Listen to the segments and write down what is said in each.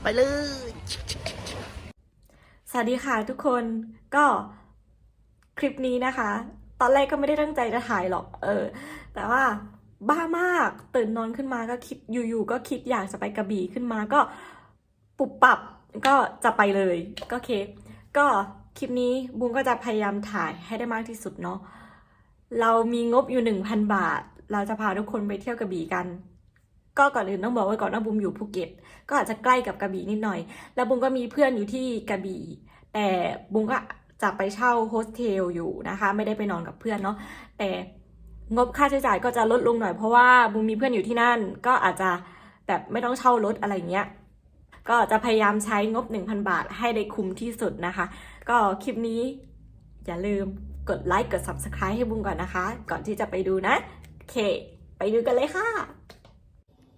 ไปเลย สวัสดีค่ะทุกคนก็คลิปนี้นะคะ ตอนแรกก็ไม่ได้ตั้งใจจะถ่ายหรอก เออ แต่ว่าบ้ามากตื่นนอนขึ้นมาก็คิดอยู่ๆก็คิดอยากจะไปกระบี่ขึ้นมาก็ปุบปับก็จะไปเลยก็โอเคก็คลิปนี้บุ้งก็จะพยายามถ่ายให้ได้มากที่สุดเนาะเรามีงบอยู่หนึ่งพันบาท เราจะพาทุกคนไปเที่ยวกระบี่กัน ก็ก่อนอื่นต้องบอกไว้ก่อนว่าบุมอยู่ภูเก็ต ก็อาจจะใกล้กับกระบี่นิดหน่อย แล้วบุ้งก็มีเพื่อนอยู่ที่กระบี่ แต่บุ้งก็จะไปเช่าโฮสเทลอยู่นะคะ ไม่ได้ไปนอนกับเพื่อนเนาะ แต่งบค่าใช้จ่ายก็จะลดลงหน่อยเพราะว่าบุ้งมีเพื่อนอยู่ที่นั่น ก็อาจจะแบบไม่ต้องเช่ารถอะไรเงี้ย ก็จะพยายามใช้งบ 1,000 บาทให้ได้คุ้มที่สุดนะคะ ก็คลิปนี้อย่าลืมกดไลค์กด Subscribe ให้บุ้งก่อนนะคะ ก่อนที่จะไปดูนะ โอเค ไปดูกันเลยค่ะ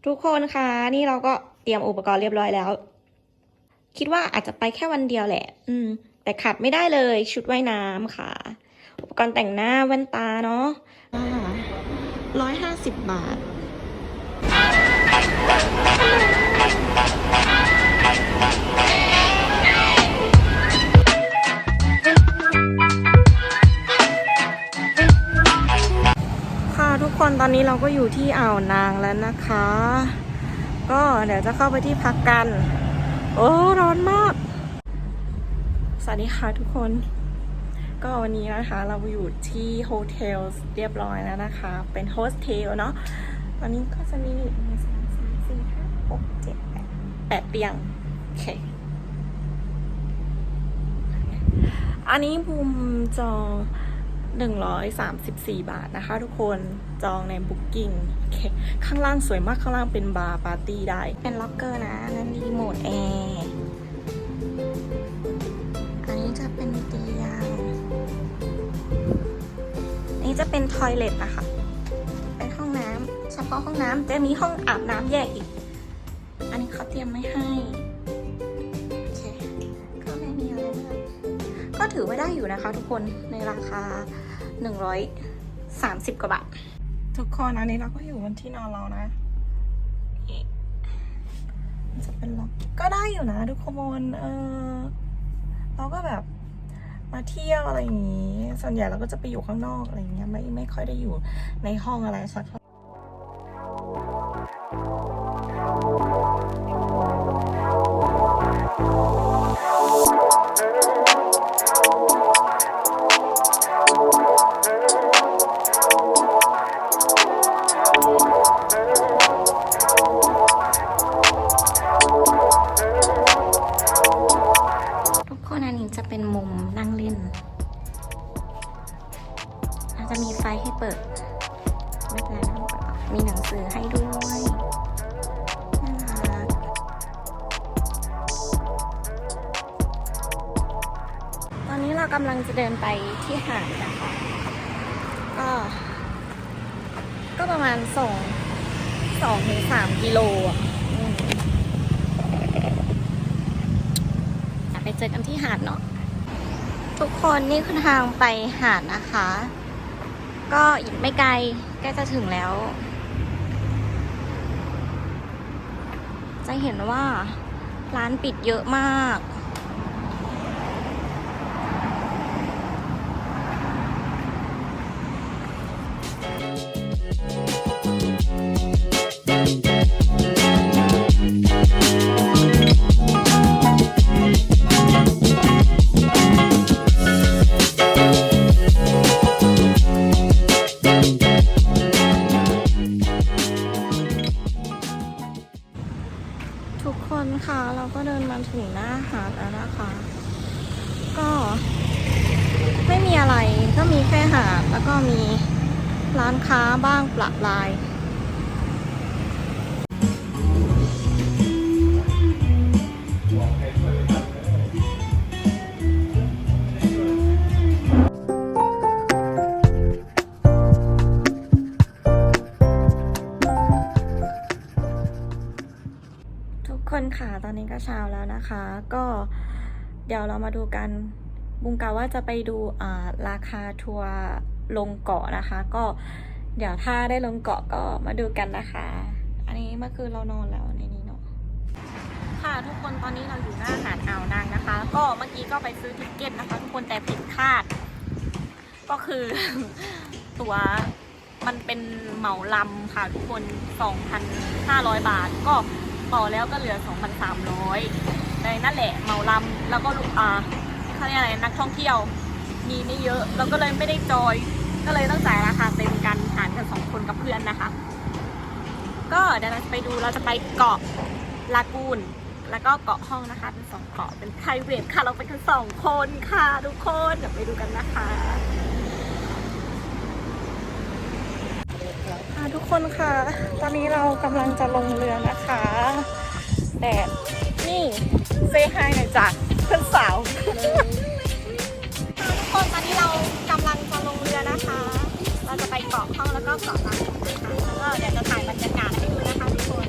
ทุกคนคะนี่เราก็เตรียมอุปกรณ์เรียบร้อยแล้ว คิดว่าอาจจะไปแค่วันเดียวแหละ อืม แต่ขาดไม่ได้เลยชุดว่ายน้ำค่ะ อุปกรณ์แต่งหน้าแว่นตาเนาะร้อยห้าสิบบาท อนนี้เราก็อยู่ที่อ่าวนางแล้วนะคะ ก็เดี๋ยวจะเข้าไปที่พักกัน โอ้ร้อนมาก สวัสดีค่ะทุกคน ก็วันนี้นะคะเราอยู่ที่โฮเทลเรียบร้อยแล้วนะคะ เป็นโฮสเทลเนาะ ตอนนี้ก็จะมีหนึ่งสองสามสี่ห้าหกเจ็ดแปดแปดเตียง โอเค อันนี้ภูมิจอง134 บาทนะคะทุกคน จองใน Booking ข้างล่างสวยมากข้างล่างเป็นบาร์ปาร์ตี้ได้ เป็นล็อกเกอร์นะ นั่นรีโมทแอร์อันนี้จะเป็นเตียงอันนี้จะเป็นทอยเลทนะคะ เป็นห้องน้ำเฉพาะห้องน้ำจะมีห้องอาบน้ำแยกอีก อันนี้เขาเตรียมไม่ให้ก็ไม่มีอะไรมากก็ถือว่าได้อยู่นะคะทุกคนในราคา 130 กว่าบาท ทุกคนอันนี้เราก็อยู่บนที่นอนเรานะจะเป็นล็อกก็ได้อยู่นะทุกคนเออเราก็แบบมาเที่ยวอะไรอย่างนี้ ส่วนใหญ่เราก็จะไปอยู่ข้างนอกอะไรอย่างเงี้ยไม่ไม่ค่อยได้อยู่ในห้องอะไรสักเท่า จะมีไฟให้เปิดไม่เป็นไรไม่ต้องเปิดมีหนังสือให้ด้วยตอนนี้เรากำลังจะเดินไปที่หาดนะคะก็ก็ประมาณส่งสองถึงสามกิโลอะไปเจอกันที่หาดเนาะทุกคนนี่คือทางไปหาดนะคะ ก็อีกไม่ไกลใกล้จะถึงแล้ว จะเห็นว่าร้านปิดเยอะมากางปละลายทุกคนค่ะตอนนี้ก็เช้าแล้วนะคะ ก็เดี๋ยวเรามาดูกันบุงกาว่าจะไปดูราคาทัวร์ลงเกาะนะคะ ก็ เดี๋ยวถ้าได้ลงเกาะก็มาดูกันนะคะ อันนี้เมื่อคืนเรานอนแล้วในนี้เนาะ ค่ะทุกคนตอนนี้เราอยู่หน้าหาดอ่าวนางนะคะ ก็เมื่อกี้ก็ไปซื้อทิกเก็ตนะคะทุกคนแต่ผิดคาด ก็คือ ตั๋วมันเป็นเหมาลำค่ะทุกคน 2,500 บาท ก็ต่อแล้วก็เหลือ 2,300ในนั่นแหละเหมาลำแล้วก็ลูกอ่าเขาเรียกอะไรนักท่องเที่ยวมีไม่เยอะเราก็เลยไม่ได้จอย ก็เลยต้องจ่ายราคาเต็ม หารกันสองคนกับเพื่อนนะคะ ก็เดี๋ยวเราจะไปดูเราจะไปเกาะลากูนแล้วก็เกาะห้องนะคะเป็นสองเกาะเป็นไพรเวทค่ะเราไปกันสองคนค่ะทุกคนเดี๋ยวไปดูกันนะคะค่ะทุกคนค่ะ ตอนนี้เรากำลังจะลงเรือนะคะ แต่นี่เซฮายหน่อยจ้ะเพื่อนสาว กาะห้องแล้วก็เกาะลากูนค่ะแล้วก็เดี๋ยวจะถ่ายบรรยากาศให้ดูนะคะทุกคน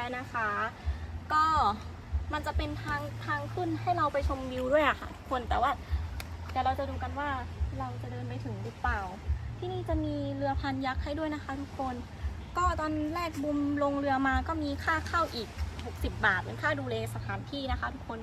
ได้นะคะ ก็มันจะเป็นทางทางขึ้นให้เราไปชมวิวด้วยอะค่ะทุกคนแต่ว่าเดี๋ยวเราจะดูกันว่าเราจะเดินไปถึงหรือเปล่า ที่นี่จะมีเรือพันยักษ์ให้ด้วยนะคะทุกคน ก็ตอนแรกบุมลงเรือมาก็มีค่าเข้าอีก 60 บาทเป็นค่าดูแลสถานที่นะคะทุกคน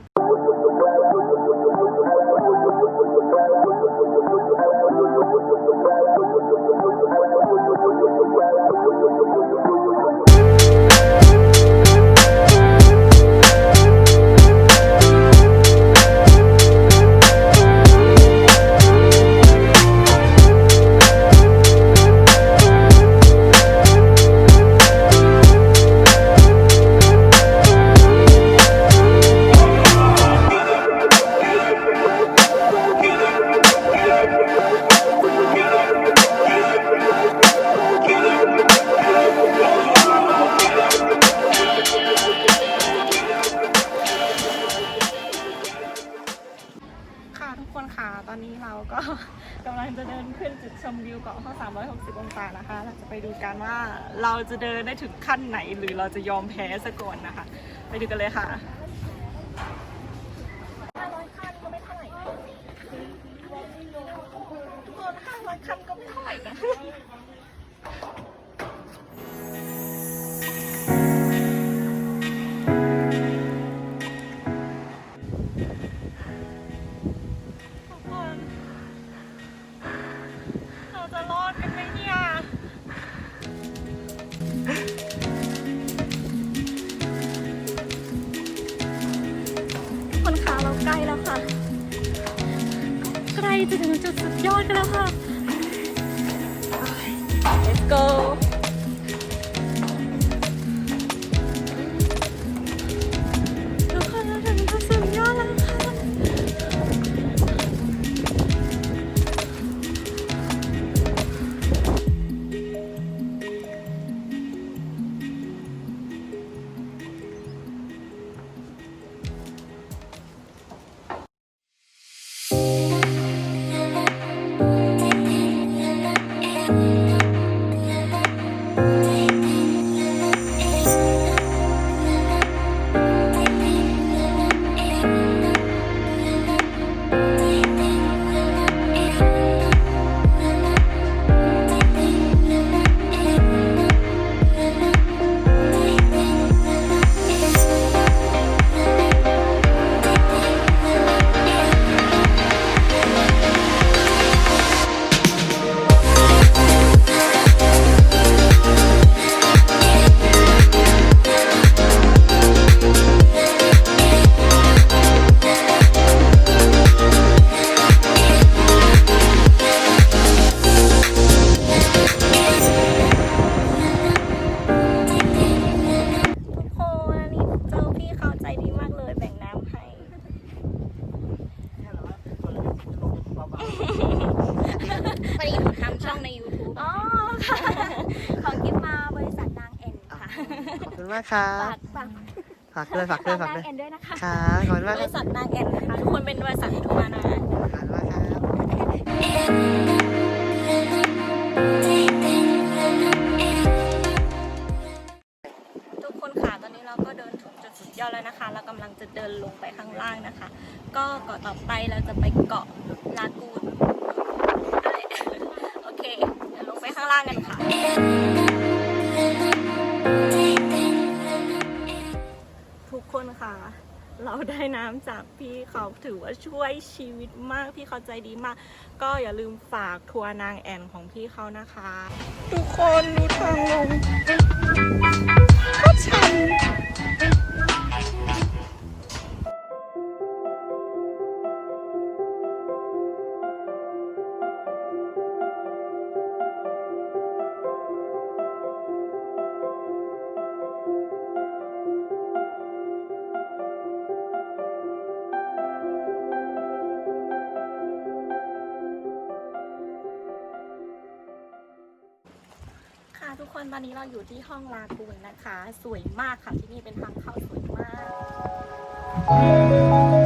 ตอนนี้เราก็กำลังจะเดินขึ้นจุดชมวิวเกาะห้อง360 องศานะคะ เราจะไปดูกันว่าเราจะเดินได้ถึงขั้นไหนหรือเราจะยอมแพ้ซะก่อนนะคะ ไปดูกันเลยค่ะ ใจดีมากเลยแบ่งน้ำให้พอดีหนูทำช่องใน YouTube อ๋อของกิฟมาบริษัทนางเอ็นค่ะขอบคุณมากครับฝากฝากฝากด้ยฝากเลยฝากด้ยนางเอ็นด้วยนะคะครัขอบคุณมากบริษัทนางเอ็นนะคะทุกคนเป็นบริษัททุกมานะขอบคุณมากครับ ยอดแล้วนะคะ เรากำลังจะเดินลงไปข้างล่างนะคะ ก็เกาะต่อไปเราจะไปเกาะลากูนโอเค เดี๋ยวลงไปข้างล่างกันค่ะ ทุกคนค่ะ เราได้น้ำจากพี่เขาถือว่าช่วยชีวิตมาก พี่เขาใจดีมาก ก็อย่าลืมฝากทัวร์นางแอนของพี่เขานะคะ ทุกคนดูทางลงก็ชัน ทุกคนตอนนี้เราอยู่ที่ห้องลากูนนะคะ สวยมากค่ะที่นี่เป็นทางเข้าสวยมาก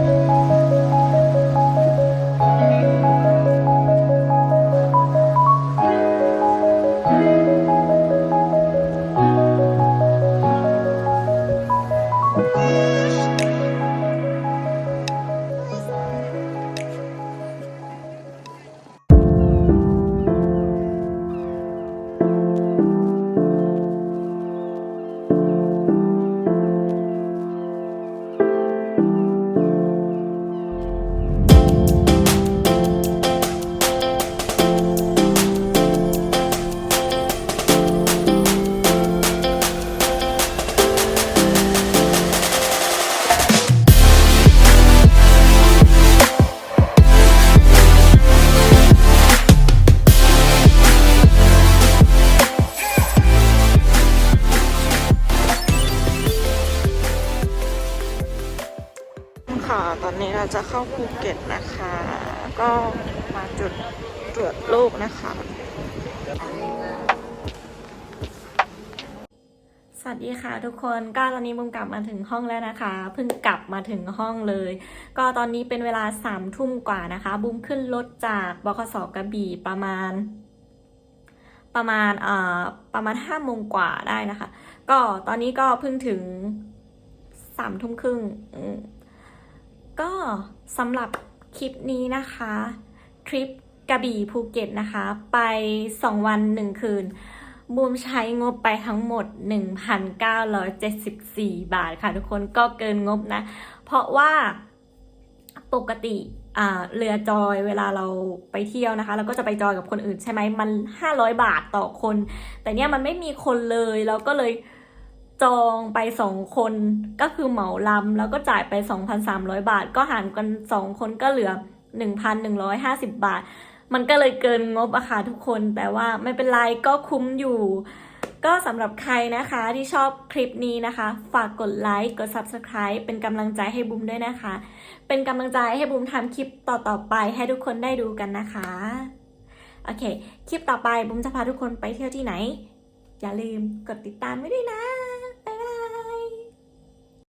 ภูเก็ตนะคะ ก็มาจุดตรวจโรคนะคะ สวัสดีค่ะทุกคนก็ตอนนี้บุมกลับมาถึงห้องแล้วนะคะเพิ่งกลับมาถึงห้องเลย ก็ตอนนี้เป็นเวลาสามทุ่มกว่านะคะ บุมขึ้นรถจากบขสกระบี่ประมาณ ประมาณเอ่อประมาณห้าโมงกว่าได้นะคะ ก็ตอนนี้ก็เพิ่งถึงสามทุ่มครึ่ง ก็สำหรับคลิปนี้นะคะ ทริปกระบี่ภูเก็ตนะคะ ไป 2 วัน 1 คืน บูมใช้งบไปทั้งหมด 1,974 บาทค่ะทุกคนก็เกินงบนะ เพราะว่าปกติอ่าเรือจอยเวลาเราไปเที่ยวนะคะ เราก็จะไปจอยกับคนอื่นใช่ไหมมัน 500 บาทต่อคน แต่เนี้ยมันไม่มีคนเลยเราก็เลย จองไปสองคนก็คือเหมาลำแล้วก็จ่ายไป 2,300 บาท ก็หารกันสองคนก็เหลือ 1,150 บาท มันก็เลยเกินงบอะค่ะทุกคน แต่ว่าไม่เป็นไรก็คุ้มอยู่ ก็สำหรับใครนะคะที่ชอบคลิปนี้นะคะ ฝากกดไลค์กด Subscribe เป็นกำลังใจให้บุมด้วยนะคะ เป็นกำลังใจให้บุมทำคลิปต่อๆไปให้ทุกคนได้ดูกันนะคะโอเค คลิปต่อไปบุมจะพาทุกคนไปเที่ยวที่ไหน อย่าลืมกดติดตามไว้ด้วยนะ